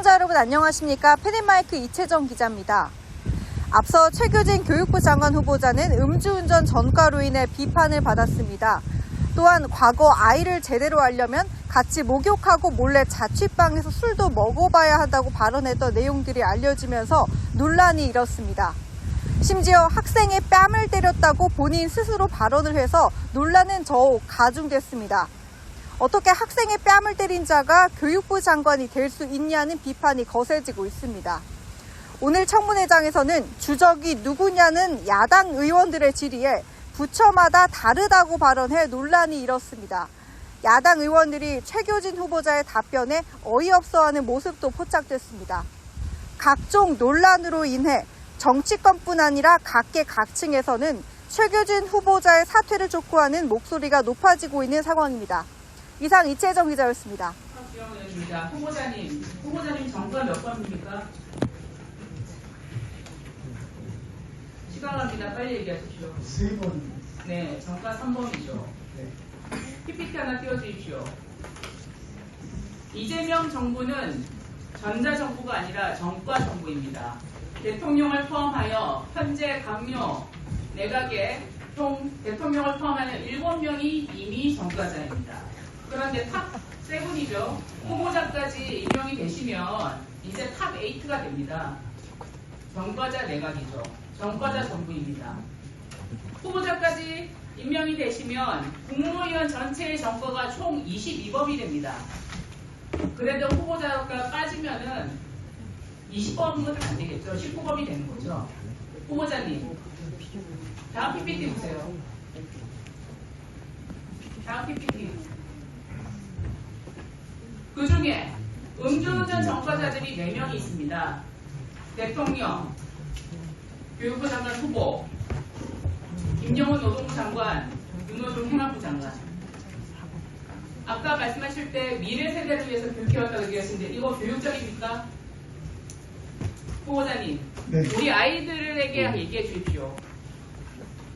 시청자 여러분 안녕하십니까? 페덴마이크 이채정 기자입니다. 앞서 최규진 교육부 장관 후보자는 음주운전 전과로 인해 비판을 받았습니다. 또한 과거 아이를 제대로 알려면 같이 목욕하고 몰래 자취방에서 술도 먹어봐야 한다고 발언했던 내용들이 알려지면서 논란이 일었습니다. 심지어 학생의 뺨을 때렸다고 본인 스스로 발언을 해서 논란은 더욱 가중됐습니다. 어떻게 학생의 뺨을 때린 자가 교육부 장관이 될 수 있냐는 비판이 거세지고 있습니다. 오늘 청문회장에서는 주적이 누구냐는 야당 의원들의 질의에 부처마다 다르다고 발언해 논란이 일었습니다. 야당 의원들이 최교진 후보자의 답변에 어이없어하는 모습도 포착됐습니다. 각종 논란으로 인해 정치권뿐 아니라 각계 각층에서는 최교진 후보자의 사퇴를 촉구하는 목소리가 높아지고 있는 상황입니다. 이상 이채정 기자였습니다. 후보자님, 후보자님 정부가 몇 번입니까? 시간 갑니다. 빨리 얘기하십시오. 세 번. 네, 정가 3번이죠. 네. PPT 하나 띄워주십시오. 이재명 정부는 전자정부가 아니라 정과 정부입니다. 대통령을 포함하여 현재 강요 내각의 총 대통령을 포함하여 7명이 이미 정가자입니다. 그런데 탑 7이죠. 후보자까지 임명이 되시면 이제 탑 8가 됩니다. 정과자 내각이죠. 정과자 정부입니다. 후보자까지 임명이 되시면 국무위원 전체의 정거가 총 22범이 됩니다. 그래도 후보자가 빠지면은 20범은 안 되겠죠. 19범이 되는 거죠. 후보자님, 다음 PPT 보세요. 다음 PPT. 그 중에 음주운전 전과자들이 4명이 있습니다. 대통령, 교육부 장관 후보, 김영훈 노동부 장관, 윤호중 행안부 장관. 아까 말씀하실 때 미래 세대를 위해서 교육해왔다고 얘기하시는데 이거 교육적입니까? 후보자님, 네. 우리 아이들에게 얘기해 주십시오.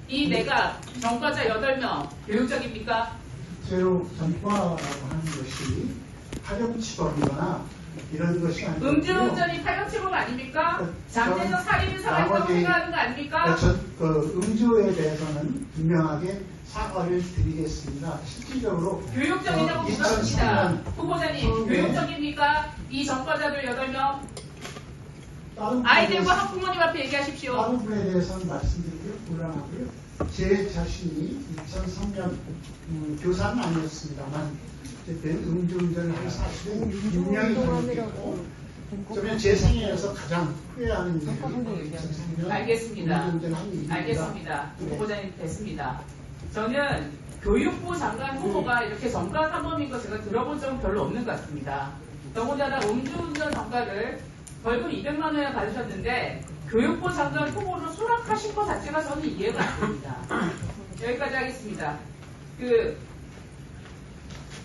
이 내가 전과자 8명 교육적입니까? 실제로 전과라고 하는 것이 파렴치범이거나 이런 것이 아니고 음주운전이 파격치범 아닙니까? 전- 살인을 사망했다고 생각하는 거 아닙니까? 그 음주에 대해서는 분명하게 사과를 드리겠습니다. 실질적으로 교육적이냐고 어, 물었습니다. 2003년 후보자님, 네. 교육적입니까? 이 전과자들 8명 다른 분에 아이들과 학부모님 앞에 얘기하십시오. 다른 분에 대해서는 말씀드리기 곤란하고요. 제 자신이 2003년 음, 교사는 아니었습니다만 어쨌든 음주운전을 할 사실은 분명히 전했고 저는 제 생애에서 가장 후회하는 일이 2003년 알겠습니다. 음주운전한 일입니다. 알겠습니다. 네. 후보자님 됐습니다. 저는 교육부 장관 후보가 이렇게 정가 사범인 거 제가 들어본 적은 별로 없는 것 같습니다. 더군다나 음주운전 정가를 벌금 200만 원을 받으셨는데 교육부 장관 후보로 수락하신 것 자체가 저는 이해가 안 됩니다. 여기까지 하겠습니다. 그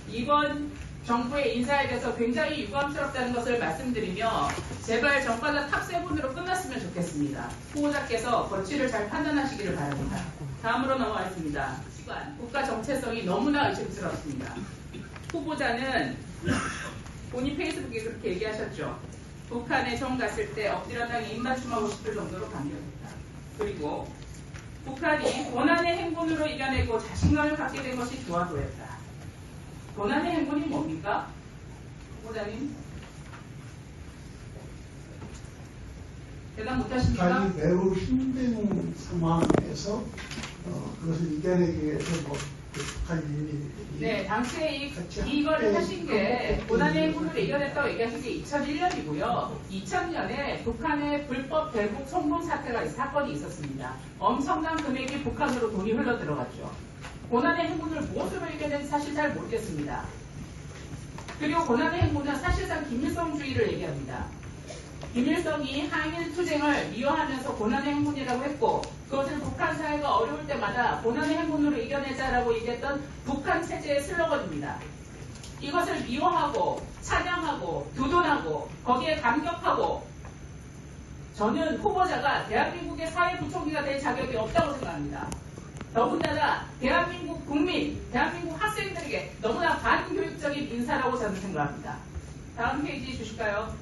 이번 정부의 인사에 대해서 굉장히 유감스럽다는 것을 말씀드리며 제발 정과자 탑7으로 끝났으면 좋겠습니다. 후보자께서 거취를 잘 판단하시기를 바랍니다. 다음으로 넘어가겠습니다. 시간, 국가 정체성이 너무나 의심스럽습니다. 후보자는 본인 페이스북에 그렇게 얘기하셨죠. 북한에 처음 갔을 때 엎드려 땅에 입맞춤하고 싶을 정도로 감격했다. 그리고 북한이 고난의 행군으로 이겨내고 자신감을 갖게 된 것이 좋아 보였다. 고난의 행군이 뭡니까? 후보자님? 대답 못하십니까? 북한이 매우 힘든 상황에서 어, 그것을 이겨내기 위해서 뭐 네, 당시에 이. 이거를 네, 하신 게 고난의 행군을 이겨냈다고 얘기하신 게 2001년이고요. 2000년에 북한의 불법 대북 송금 사태가 사건이 있었습니다. 엄청난 금액이 북한으로 돈이 흘러 들어갔죠. 고난의 행군을 무엇으로 이겨낸지 사실 잘 모르겠습니다. 그리고 고난의 행군은 사실상 김일성주의를 얘기합니다. 김일성이 항일 투쟁을 미화하면서 고난의 행군이라고 했고 그것을 북한 사회가 어려울 때마다 고난의 행군으로 이겨내자라고 얘기했던 북한 체제의 슬로건입니다. 이것을 미워하고 찬양하고 두둔하고 거기에 감격하고 저는 후보자가 대한민국의 사회부총리가 될 자격이 없다고 생각합니다. 더군다나 대한민국 국민, 대한민국 학생들에게 너무나 반교육적인 인사라고 저는 생각합니다. 다음 페이지 주실까요?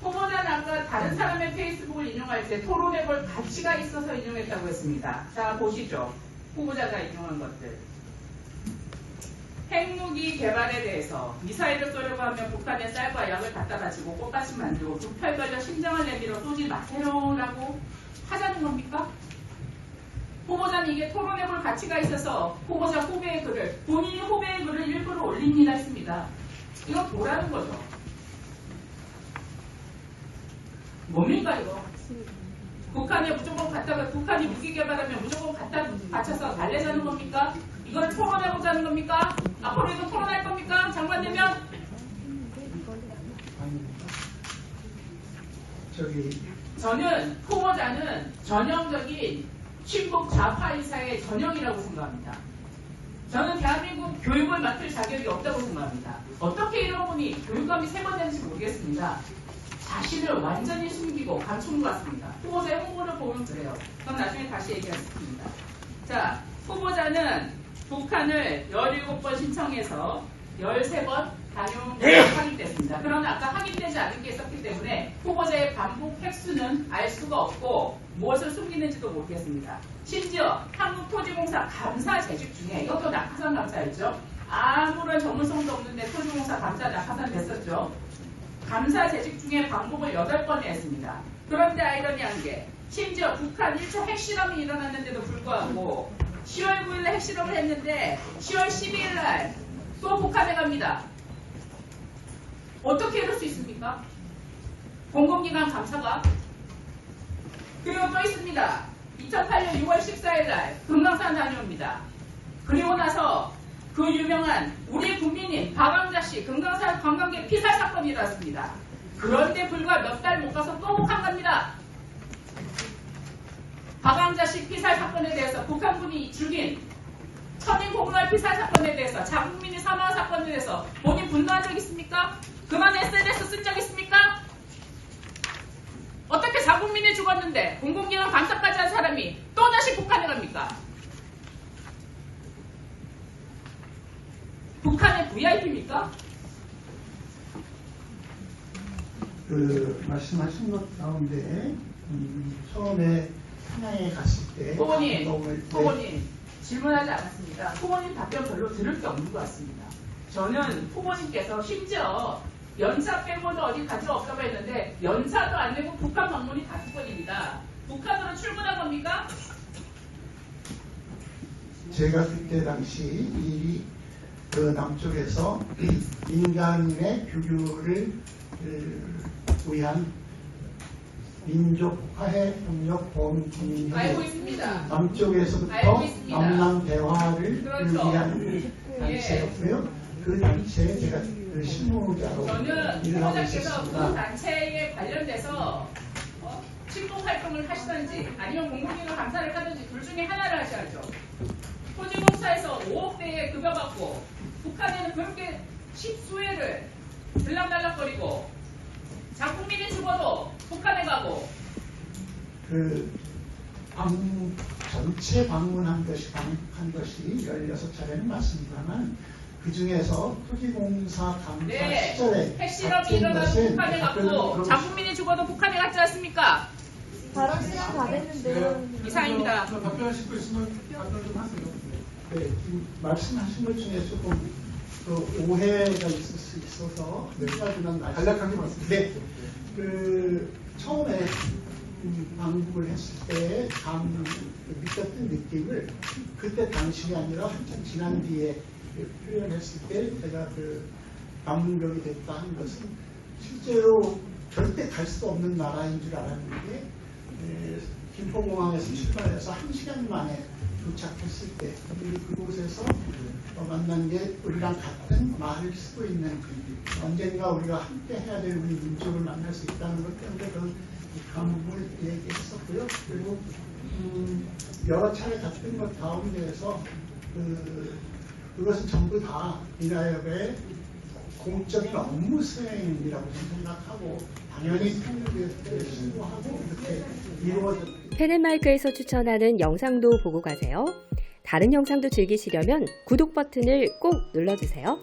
후보자는 아까 다른 사람의 페이스북을 인용할 때 토론해볼 가치가 있어서 인용했다고 했습니다. 자, 보시죠. 후보자가 인용한 것들. 핵무기 개발에 대해서 미사일을 쏘려고 하면 북한의 쌀과 약을 갖다 바치고 꽃밭을 만들고 두 팔 걸려 심장을 내밀어 쏘지 마세요라고 하자는 겁니까? 후보자는 이게 토론해볼 가치가 있어서 후보자 후배의 글을 본인이 후배의 글을 일부러 올립니다 했습니다. 이거 뭐라는 거죠? 뭡니까 이거? 북한에 무조건 갖다가 북한이 무기 개발하면 무조건 갖다 바쳐서 달래자는 겁니까? 이걸 토론해보자 는 겁니까? 앞으로도 토론할 겁니까? 장관되면. 저기 저는 후보자는 전형적인 친북 좌파 인사의 전형이라고 생각합니다. 저는 대한민국 교육을 맡을 자격이 없다고 생각합니다. 어떻게 이런 분이 교육감이 세 번 되는지 모르겠습니다. 자신을 완전히 숨기고 감춘 것 같습니다. 후보자의 홍보를 보면 그래요. 그럼 나중에 다시 얘기하겠습니다. 자, 후보자는 북한을 17번 신청해서 13번 다녀온 확인됐습니다. 그러나 아까 확인되지 않은 게 있었기 때문에 후보자의 반복 획수는 알 수가 없고 무엇을 숨기는지도 모르겠습니다. 심지어 한국토지공사 감사 재직 중에 이것도 낙하산 감사였죠. 아무런 전문성도 없는데 토지공사 감사 낙하산 됐었죠. 감사 재직 중에 방법을 8번 했습니다. 그런데 아이러니한 게 심지어 북한 1차 핵실험이 일어났는데도 불구하고 10월 9일에 핵실험을 했는데 10월 12일 날 또 북한에 갑니다. 어떻게 이럴 수 있습니까? 공공기관 감사가 그리고 또 있습니다. 2008년 6월 14일 날 금강산 다녀옵니다. 그리고 나서 그 유명한 우리 국민인 박왕자 씨 금강산 관광객 피살 사건이 일어났습니다. 그런데 불과 몇 달 못 가서 또 북한 갑니다. 박왕자 씨 피살 사건에 대해서 북한군이 죽인 천인 공무원 피살 사건에 대해서 자국민이 사망한 사건에 대해서 본인 분노한 적 있습니까? 그만 SNS 쓴 적 있습니까? 어떻게 자국민이 죽었는데 공공기관 감사까지 한 사람이 또다시 북한에 갑니까? 북한의 VIP입니까? 그 말씀하신 것 가운데 음, 처음에 평양에 갔을 때때 후보님 질문하지 않았습니다. 후보님 답변 별로 들을 게 없는 것 같습니다. 저는 후보님께서 심지어 연차 빼고도 어디 갈수 없다고 했는데 연차도 안 내고 북한 방문이 다섯 번입니다. 북한으로 출근한 겁니까? 제가 그때 당시 이 그 남쪽에서 인간의 교류를 그, 위한 민족 화해 협력 보험 국민회의 있습니다. 남쪽에서부터 있습니다. 남남 대화를 그렇죠. 위한 단체였고요. 그 단체에 제가 그 실무자로 일을 하고 그 있었습니다. 단체에 관련돼서 어? 친목 활동을 하시든지 아니면 공공기관 감사를 하든지 둘 중에 하나를 하셔야죠. 토지공사에서 5억 대의 급여 받고 북한에는 그렇게 십수회를 들락달락거리고 자국민이 죽어도 북한에 가고 그 방문, 전체 방문한 것이 방한 것이 16차례는 맞습니다만 그 중에서 토지공사 감사 네, 시절에 핵실험이 것은 북한에 갔고. 자국민이 죽어도 북한에 갔지 않습니까? 발언 시간 다 됐는데요. 이상입니다. 저 답변하실 거 있으면 답변 좀 하세요. 네, 말씀하신 것 중에 조금 그 오해가 있을 수 있어서 몇 가지만 말씀. 간략하게 말씀해 네. 그 처음에 음, 방북을 했을 때 감, 느꼈던 느낌을 그때 당시가 아니라 한참 지난 뒤에 그 표현했을 때 제가 그 방문경이 됐다 한 것은 실제로 절대 갈 수 없는 나라인 줄 알았는데 에, 김포공항에서 출발해서 한 시간 만에 도착했을 때 그리고 그곳에서 어, 만난 게 우리랑 같은 말을 쓰고 있는 언젠가 우리가 함께 해야 될 우리 민족을 만날 수 있다는 것 때문에 그런 감흥을 얘기했었고요. 그리고 음, 여러 차례 갔던 것 가운데에서 그, 그것은 전부 다 이나협의 공적인 업무 수행이라고 생각하고 당연히 신고하고 이렇게 이루어졌 펜앤마이크에서 추천하는 영상도 보고 가세요. 다른 영상도 즐기시려면 구독 버튼을 꼭 눌러주세요.